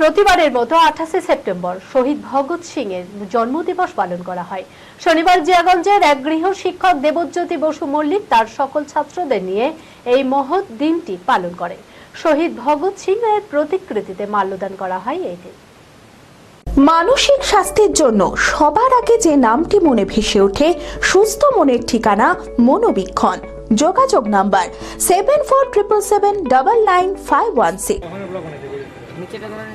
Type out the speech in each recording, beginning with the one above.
প্রতিবারের মতো আঠাশে সেপ্টেম্বর শহীদ ভগৎ সিং এর জন্মদিবস পালন করা হয়। শনিবার জিয়াগঞ্জের এক গৃহ শিক্ষক দেবজ্যোতি বসু মল্লিক তার সকল ছাত্রদের নিয়ে এই মহৎ দিনটি পালন করে। শহীদ ভগৎ সিং এর প্রতিকৃতিতে মাল্যদান করা হয় এই দিন মানসিক স্বাস্থ্যের জন্য সবার আগে যে নামটি মনে ভেসে ওঠে, সুস্থ মনের ঠিকানা মনোবীক্ষণ। যোগাযোগ number seven four triple seven double nine five one six ধরে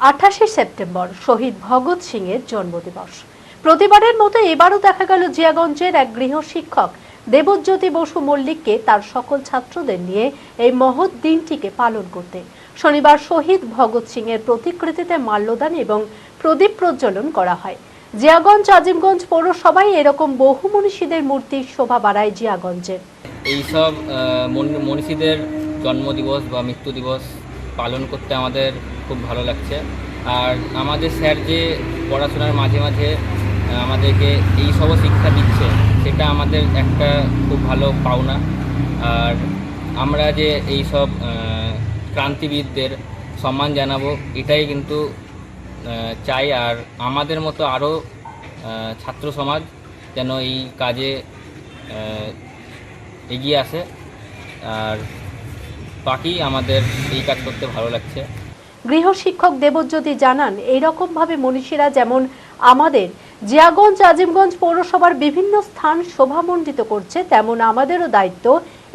আঠাশে সেপ্টেম্বর শহীদ ভগৎ সিং এর জন্মদিবস। প্রতিবারের মতো এবারও দেখা গেল জিয়াগঞ্জের এক গৃহ শিক্ষক দেবজ্যোতি বসু মল্লিককে তার সকল ছাত্রদের নিয়ে এই মহৎ দিনটিকে পালন করতে। শনিবার শহীদ ভগৎ সিং এর প্রতিকৃতিতে মাল্যদান এবং প্রদীপ প্রজ্বলন করা হয়। জিয়াগঞ্জ আজিমগঞ্জ পৌরসভায় এরকম বহু মনীষীদের মূর্তির শোভা বাড়ায় জিয়াগঞ্জের এইসব মনীষীদের জন্মদিবস বা মৃত্যু দিবস পালন করতে আমাদের খুব ভালো লাগছে। আর আমাদের স্যার যে পড়াশোনার মাঝে মাঝে আমাদেরকে এই সব শিক্ষা দিচ্ছে সেটা আমাদের একটা খুব ভালো পাওনা। আর আমরা যে এই সব আহ, ক্রান্তিবীরদের সম্মান জানাব এটাই কিন্তু চাই। আর আমাদের মতো আরও ছাত্র সমাজ যেন এই কাজে এগিয়ে আসে। আর বাকি আমাদের এই কাজ করতে ভালো লাগছে। গৃহ শিক্ষক দেবজ্যোতি জানান এইরকম ভাবে মনীষীরা যেমন আমাদের জিয়াগঞ্জ আজিমগঞ্জ পৌরসভার বিভিন্ন স্থান শোভামণ্ডিত করছে, তেমন আমাদেরও দায়িত্ব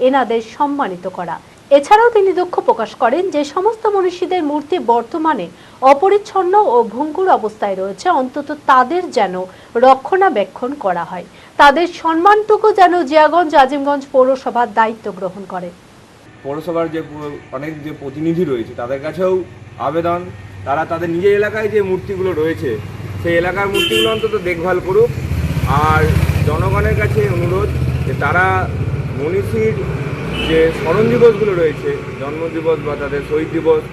এনাদের সম্মানিত করা। এছাড়াও তিনি দুঃখ প্রকাশ করেন যে সমস্ত মনীষীদের মূর্তি বর্তমানে অপরিচ্ছন্ন ও ভঙ্গুর অবস্থায় রয়েছে, অন্তত তাদের যেন রক্ষণাবেক্ষণ করা হয়। তাদের সম্মানটুকু যেন জিয়াগঞ্জ আজিমগঞ্জ পৌরসভার দায়িত্ব গ্রহণ করে। পৌরসভার যে অনেক যে প্রতিনিধি রয়েছে, তাদের কাছেও আবেদন। তারা তাদের নিজের এলাকায় যে মূর্তিগুলো রয়েছে, সেই এলাকার মূর্তিগুলো অন্তত দেখভাল করুক। আর জনগণের কাছে অনুরোধ যে তারা মনীষীর যে স্মরণ দিবসগুলো রয়েছে জন্মদিবস বা তাদের শহীদ দিবস,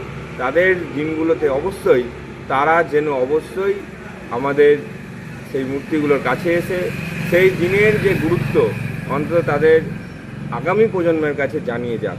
তাদের দিনগুলোতে অবশ্যই তারা যেন অবশ্যই আমাদের সেই মূর্তিগুলোর কাছে এসে সেই দিনের যে গুরুত্ব, অন্তত তাদের আগামী প্রজন্মের কাছে জানিয়ে যাক।